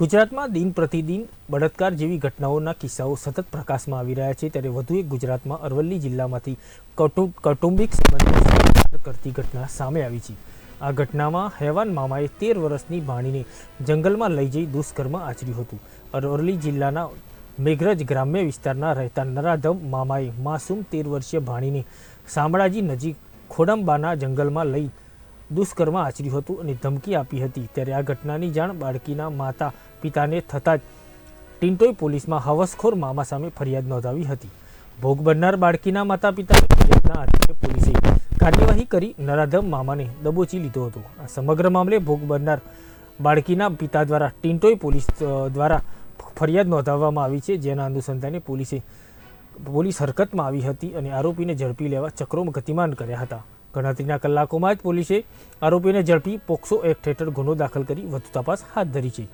ગુજરાતમાં દિન પ્રતિદિન બળાત્કાર જેવી ઘટનાઓના કિસ્સાઓ સતત પ્રકાશમાં આવી રહ્યા છે. ત્યારે વધુ એક ગુજરાતમાં અરવલ્લી જિલ્લામાંથી કૌટું- કૌટુંબિક સંબંધો કરતી ઘટના સામે આવી છે. આ ઘટનામાં હેવાન મામાએ તેર વર્ષની ભાણીને જંગલમાં લઈ જઈ દુષ્કર્મ આચર્યું હતું. અરવલ્લી જિલ્લાના મેઘરજ ગ્રામ્ય વિસ્તારના રહેતા નરાધમ મામાએ માસૂમ તેર વર્ષીય ભાણીને શામળાજી નજીક ખોડંબાના જંગલમાં લઈ દુષ્કર્મ આચર્યું હતું અને ધમકી આપી હતી. ત્યારે આ ઘટનાની જાણ બાળકીના માતા પિતાને થતાં જ ટિન્ટોઈ પોલીસમાં હવસખોર મામા સામે ફરિયાદ નોંધાવી હતી. ભોગ બનનાર બાળકીના માતા પિતાની પોલીસે કાર્યવાહી કરી નરાધમ મામાને દબોચી લીધો હતો. આ સમગ્ર મામલે ભોગ બનનાર બાળકીના પિતા દ્વારા ટિન્ટોઈ પોલીસ દ્વારા ફરિયાદ નોંધાવવામાં આવી છે. જેના અનુસંધાને પોલીસે, પોલીસ હરકતમાં આવી હતી અને આરોપીને ઝડપી લેવા ચક્રો ગતિમાન કર્યા હતા. ગણતરીના કલાકોમાં જ પોલીસે આરોપીને ઝડપી પોક્સો એક્ટ હેઠળ ગુનો દાખલ કરી વધુ તપાસ હાથ ધરી છે.